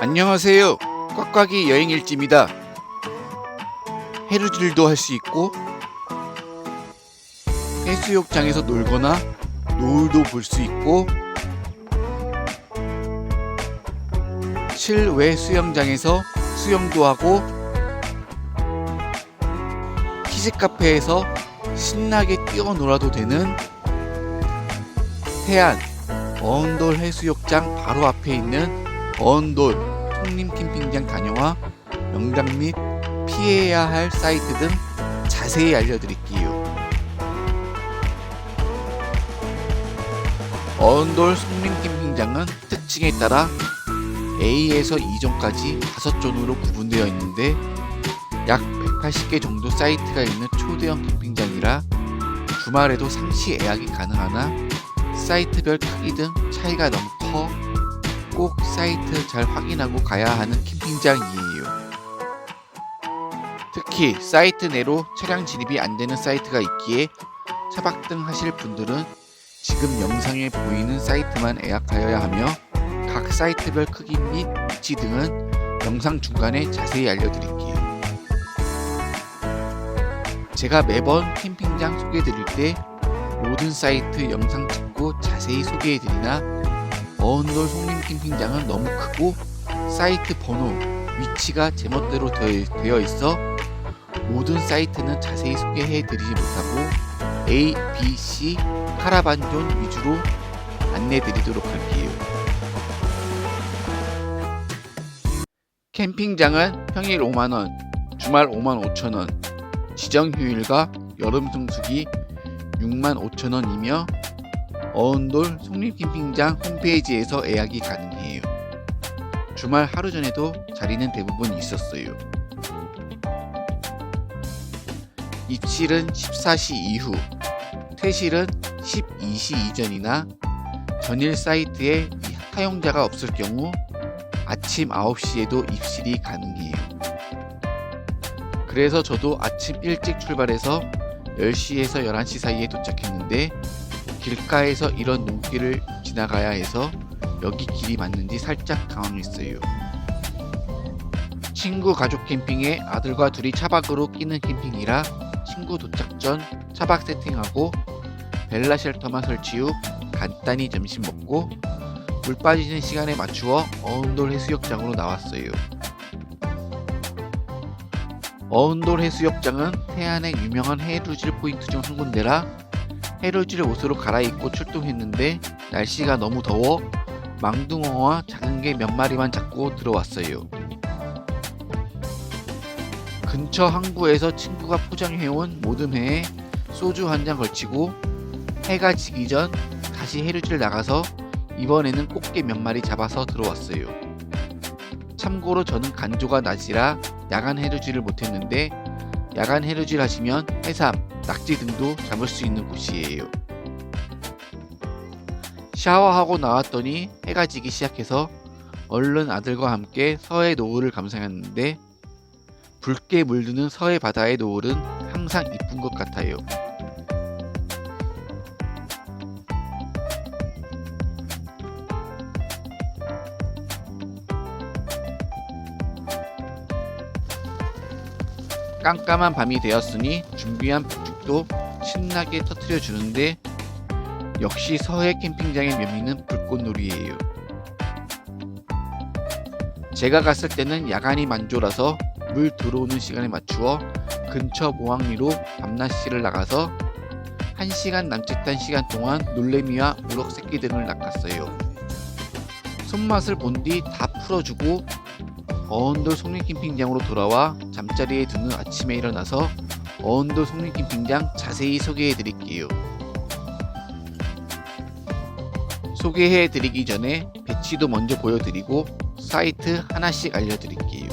안녕하세요. 꽉꽉이 여행 일지입니다. 해루질도 할 수 있고 해수욕장에서 놀거나 노을도 볼 수 있고 실외 수영장에서 수영도 하고 키즈 카페에서 신나게 뛰어놀아도 되는 태안 어언돌 해수욕장 바로 앞에 있는 어 언돌 송림 캠핑장 다녀와 명당 및 피해야 할 사이트 등 자세히 알려드릴게요. 어언돌 송림 캠핑장은 특징에 따라 A에서 2존까지 5존으로 구분되어 있는데 약 180개 정도 사이트가 있는 초대형 캠핑장이라 주말에도 상시 예약이 가능하나 사이트별 크기 등 차이가 너무 커 꼭 사이트 잘 확인하고 가야 하는 캠핑장이에요. 특히 사이트 내로 차량 진입이 안 되는 사이트가 있기에 차박 등 하실 분들은 지금 영상에 보이는 사이트만 예약하여야 하며 각 사이트별 크기 및 위치 등은 영상 중간에 자세히 알려드릴게요. 제가 매번 캠핑장 소개해드릴 때 모든 사이트 영상 찍고 자세히 소개해드리나 어언돌 송림 캠핑장은 너무 크고 사이트 번호, 위치가 제멋대로 되어- 있어 모든 사이트는 자세히 소개해 드리지 못하고 A, B, C 카라반존 위주로 안내 드리도록 할게요. 캠핑장은 평일 5만원, 주말 5만 5천원, 지정 휴일과 여름 성수기 6만 5천원이며 어은돌 송림 캠핑장 홈페이지에서 예약이 가능해요. 주말 하루 전에도 자리는 대부분 있었어요. 입실은 14시 이후, 퇴실은 12시 이전이나 전일 사이트에 사용자가 없을 경우 아침 9시에도 입실이 가능해요. 그래서 저도 아침 일찍 출발해서 10시에서 11시 사이에 도착했는데 길가에서 이런 눈길을 지나가야 해서 여기 길이 맞는지 살짝 당황했어요. 친구 가족 캠핑에 아들과 둘이 차박으로 끼는 캠핑이라 친구 도착 전 차박 세팅하고 벨라 쉘터만 설치 후 간단히 점심 먹고 물 빠지는 시간에 맞추어 어운돌 해수욕장으로 나왔어요. 어운돌 해수욕장은 태안의 유명한 해루질 포인트 중 한 군데라 해루질 옷으로 갈아입고 출동했는데 날씨가 너무 더워 망둥어와 작은 개몇 마리만 잡고 들어왔어요. 근처 항구에서 친구가 포장해온 모든 회에 소주 한 잔 걸치고 해가 지기 전 다시 해루질 나가서 이번에는 꽃게 몇 마리 잡아서 들어왔어요. 참고로 저는 간조가 낮이라 야간 해루질을 못했는데 야간 해루질 하시면 해삼, 낙지 등도 잡을 수 있는 곳이에요. 샤워하고 나왔더니 해가 지기 시작해서 얼른 아들과 함께 서해 노을을 감상했는데 붉게 물드는 서해 바다의 노을은 항상 이쁜 것 같아요. 깜깜한 밤이 되었으니 준비한 북죽도 신나게 터트려 주는데 역시 서해 캠핑장의 묘미는 불꽃놀이예요. 제가 갔을 때는 야간이 만조라서 물 들어오는 시간에 맞추어 근처 모항리로 밤낮시를 나가서 1시간 남짓한 시간 동안 놀래미와 우럭 새끼 등을 낚았어요. 손맛을 본 뒤 다 풀어주고 어언돌 송림 캠핑장으로 돌아와 잠자리에 드는 아침에 일어나서 어언돌 송림 캠핑장 자세히 소개해 드릴게요. 소개해 드리기 전에 배치도 먼저 보여드리고 사이트 하나씩 알려드릴게요.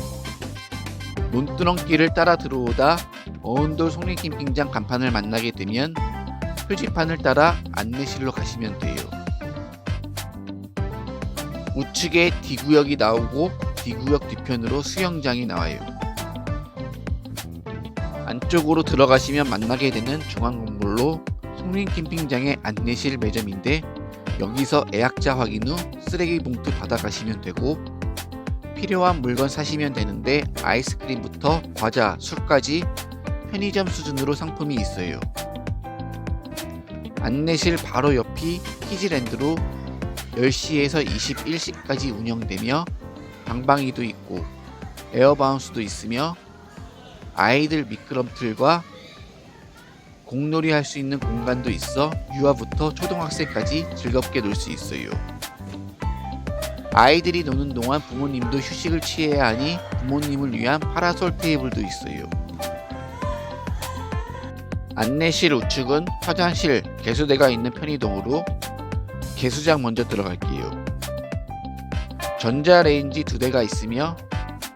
논두렁길을 따라 들어오다 어언돌 송림 캠핑장 간판을 만나게 되면 표지판을 따라 안내실로 가시면 돼요. 우측에 D구역이 나오고 D구역 뒤편으로 수영장이 나와요. 안쪽으로 들어가시면 만나게 되는 중앙 건물로 송림 캠핑장의 안내실 매점인데 여기서 예약자 확인 후 쓰레기 봉투 받아가시면 되고 필요한 물건 사시면 되는데 아이스크림부터 과자, 술까지 편의점 수준으로 상품이 있어요. 안내실 바로 옆이 키즈랜드로 10시에서 21시까지 운영되며 방방이도 있고 에어바운스도 있으며 아이들 미끄럼틀과 공놀이 할 수 있는 공간도 있어 유아부터 초등학생까지 즐겁게 놀 수 있어요. 아이들이 노는 동안 부모님도 휴식을 취해야 하니 부모님을 위한 파라솔 테이블도 있어요. 안내실 우측은 화장실, 개수대가 있는 편의동으로 개수장 먼저 들어갈게요. 전자레인지 두 대가 있으며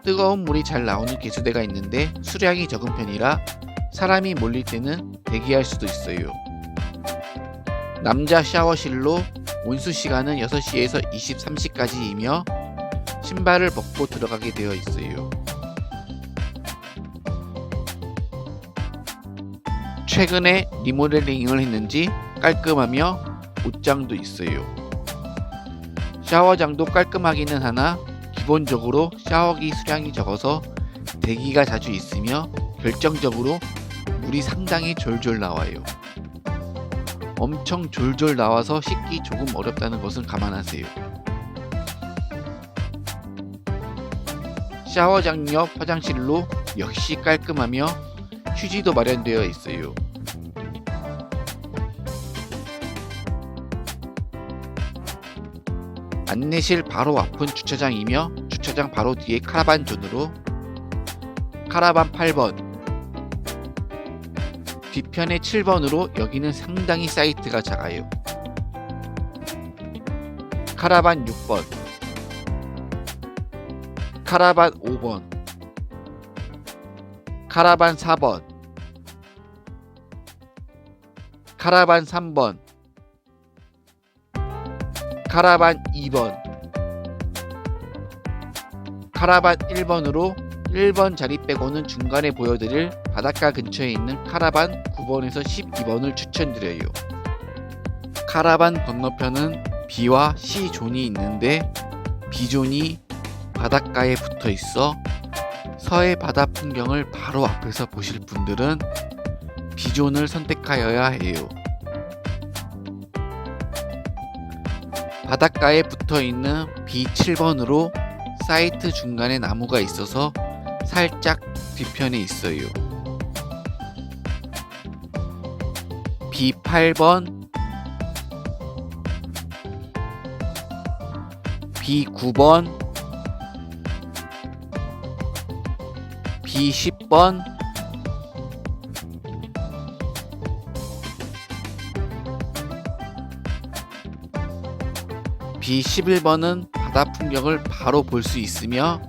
뜨거운 물이 잘 나오는 개수대가 있는데 수량이 적은 편이라 사람이 몰릴 때는 대기할 수도 있어요. 남자 샤워실로 온수 시간은 6시에서 23시까지이며 신발을 벗고 들어가게 되어 있어요. 최근에 리모델링을 했는지 깔끔하며 옷장도 있어요. 샤워장도 깔끔하기는 하나 기본적으로 샤워기 수량이 적어서 대기가 자주 있으며 결정적으로 물이 상당히 졸졸 나와요. 엄청 졸졸 나와서 씻기 조금 어렵다는 것은 감안하세요. 샤워장 옆 화장실로 역시 깔끔하며 휴지도 마련되어 있어요. 안내실 바로 앞은 주차장이며 주차장 바로 뒤에 카라반 존으로 카라반 8번 뒤편에 7번으로 여기는 상당히 사이트가 작아요. 카라반 6번 카라반 5번 카라반 4번 카라반 3번 카라반 2번 카라반 1번으로 1번 자리 빼고는 중간에 보여드릴 바닷가 근처에 있는 카라반 9번에서 12번을 추천드려요. 카라반 건너편은 B와 C 존이 있는데 B 존이 바닷가에 붙어 있어 서해 바다 풍경을 바로 앞에서 보실 분들은 B 존을 선택하여야 해요. 바닷가에 붙어 있는 B7번으로 사이트 중간에 나무가 있어서 살짝 뒤편에 있어요. B8번, B9번, B10번, B11번은 바다 풍경을 바로 볼 수 있으며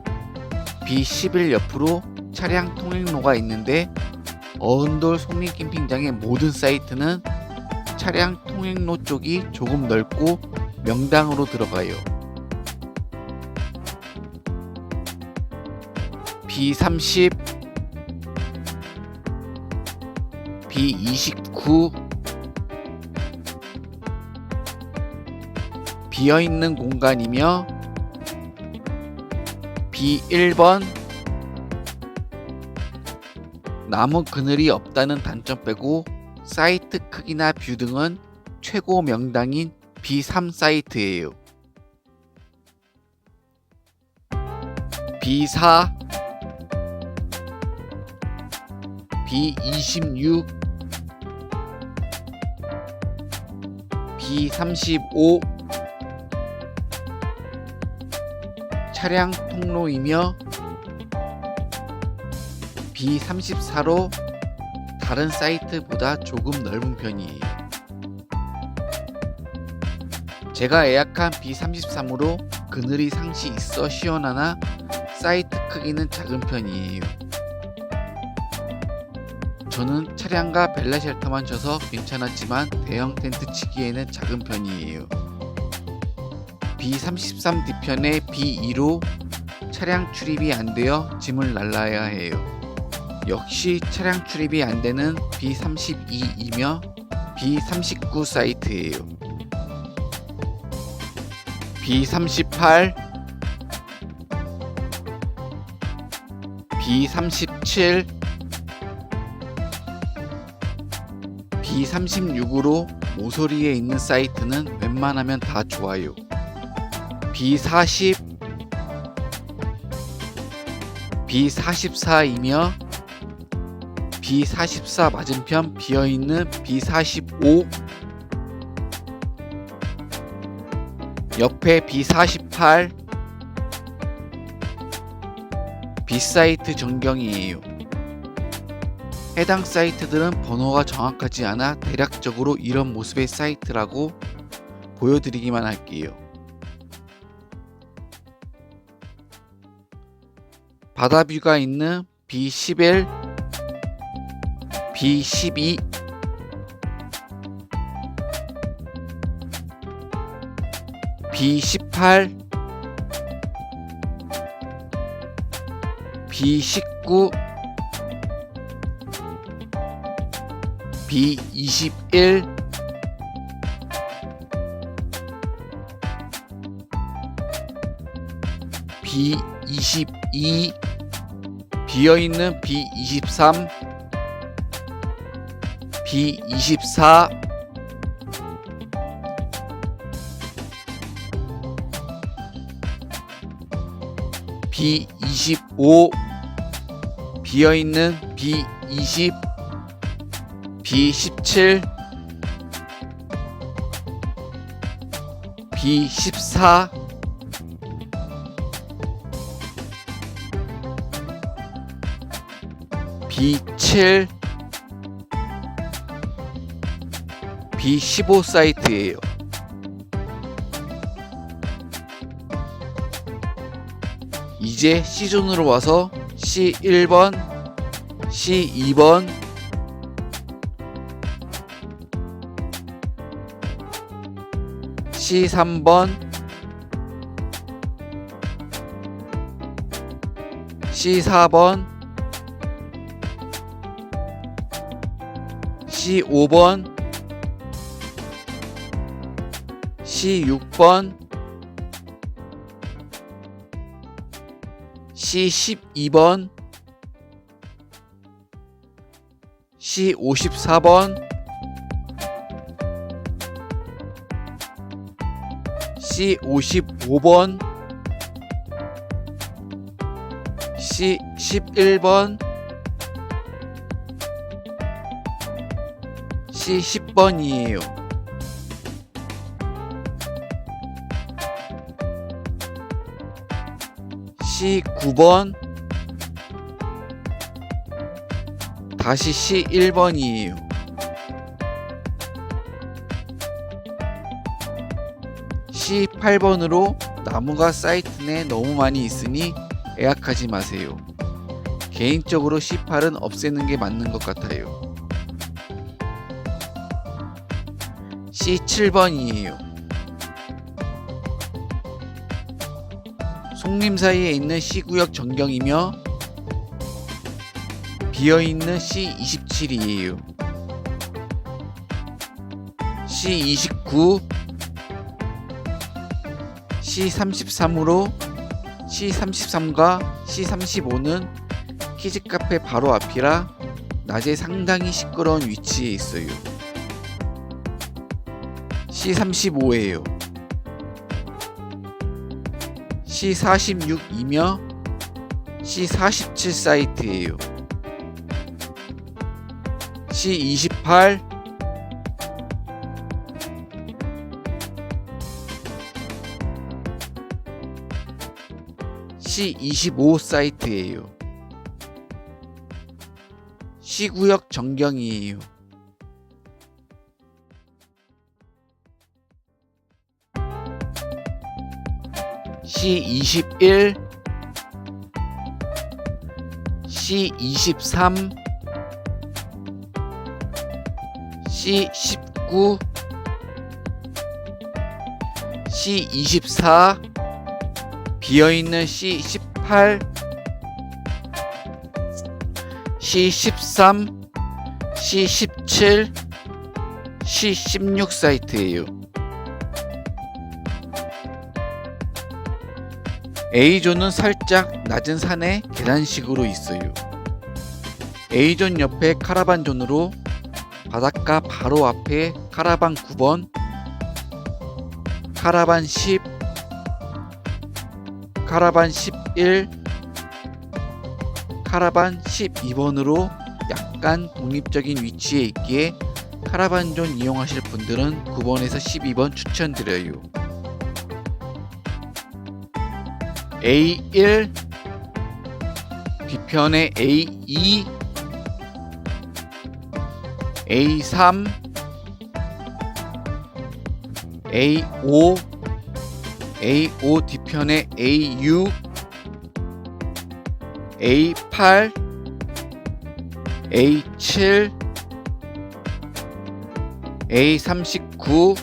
B11 옆으로 차량 통행로가 있는데 어은돌 송림 캠핑장의 모든 사이트는 차량 통행로 쪽이 조금 넓고 명당으로 들어가요. B30, B29, 비어있는 공간이며 B1번 나무 그늘이 없다는 단점 빼고 사이트 크기나 뷰 등은 최고 명당인 B3 사이트예요. B4 B26 B35 차량 통로이며 B34로 다른 사이트보다 조금 넓은 편이에요. 제가 예약한 B33으로 그늘이 상시 있어 시원하나 사이트 크기는 작은 편이에요. 저는 차량과 벨라 쉘터만 쳐서 괜찮았지만 대형 텐트 치기에는 작은 편이에요. B33 뒤편에 B2로 차량 출입이 안 되어 짐을 날라야 해요. 역시 차량 출입이 안 되는 B32이며 B39 사이트예요. B38, B37 B36으로 모서리에 있는 사이트는 웬만하면 다 좋아요. B40 B44이며 B44 맞은편 비어있는 B45 옆에 B48 B사이트 전경이에요. 해당 사이트들은 번호가 정확하지 않아 대략적으로 이런 모습의 사이트라고 보여드리기만 할게요. 바다뷰가 있는 B11, B12, B18, B19, B21, B22, 비어있는 B23, B24, B25, 비어있는 B20, B17, B14, B7, B15 사이트예요. 이제 C존으로 와서 C1번, C2번, C3번, C4번, C5번, C6번, C12번, C54번, C55번, C11번, C10번이에요. C9번 다시 C1번이에요. C8번으로 나무가 사이트 내에 너무 많이 있으니 예약하지 마세요. 개인적으로 C8은 없애는 게 맞는 것 같아요. C7번이에요. 송림 사이에 있는 C구역 전경이며 비어있는 C27이에요. C29, C33으로 C33과 C35는 키즈카페 바로 앞이라 낮에 상당히 시끄러운 위치에 있어요. C35예요. C46이며 C47 사이트예요. C28 C25 사이트예요. C구역 전경이에요. C21 C23 C19 C24 비어있는 C18 C13 C17 C16 사이트예요. A존은 살짝 낮은 산에 계단식으로 있어요. A존 옆에 카라반존으로 바닷가 바로 앞에 카라반 9번, 카라반 10, 카라반 11, 카라반 12번으로 약간 독립적인 위치에 있기에 카라반존 이용하실 분들은 9번에서 12번 추천드려요. A1 뒤편에 A2 A3 A5 A5 뒤편에 A6 A8 A7 A39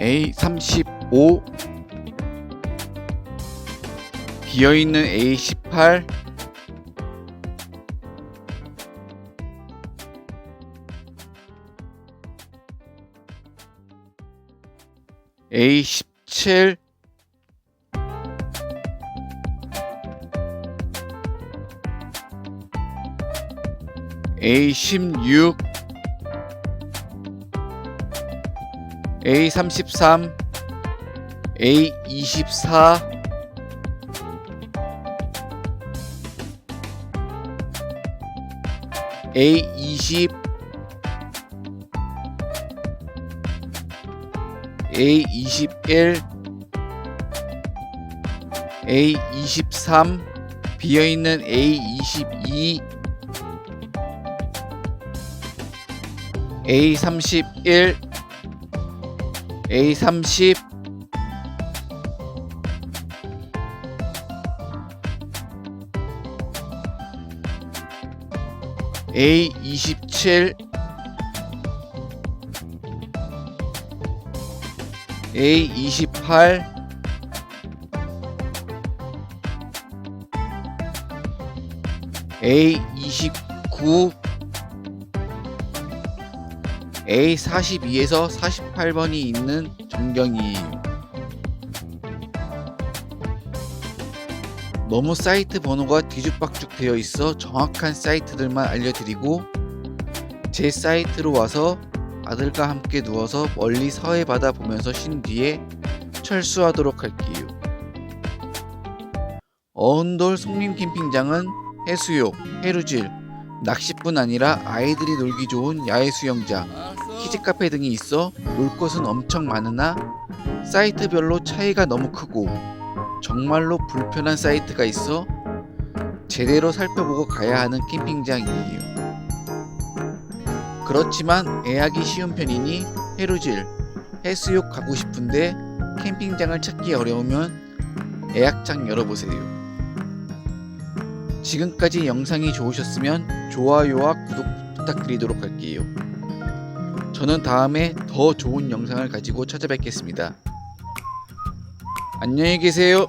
A35 비어있는 A18 A17 A16 A33 A24 A20 A21 A23 비어있는 A22 A31 A30 A27 A28 A29 A42에서 48번이 있는 전경이에요. 너무 사이트 번호가 뒤죽박죽 되어 있어 정확한 사이트들만 알려드리고 제 사이트로 와서 아들과 함께 누워서 멀리 서해 바다 보면서 쉰 뒤에 철수하도록 할게요. 어은돌 송림 캠핑장은 해수욕, 해루질, 낚시뿐 아니라 아이들이 놀기 좋은 야외 수영장, 키즈 카페 등이 있어 놀 곳은 엄청 많으나 사이트별로 차이가 너무 크고 정말로 불편한 사이트가 있어 제대로 살펴보고 가야 하는 캠핑장이에요. 그렇지만 예약이 쉬운 편이니 해루질, 해수욕 가고 싶은데 캠핑장을 찾기 어려우면 예약장 열어보세요. 지금까지 영상이 좋으셨으면 좋아요와 구독 부탁드리도록 할게요. 저는 다음에 더 좋은 영상을 가지고 찾아뵙겠습니다. 안녕히 계세요.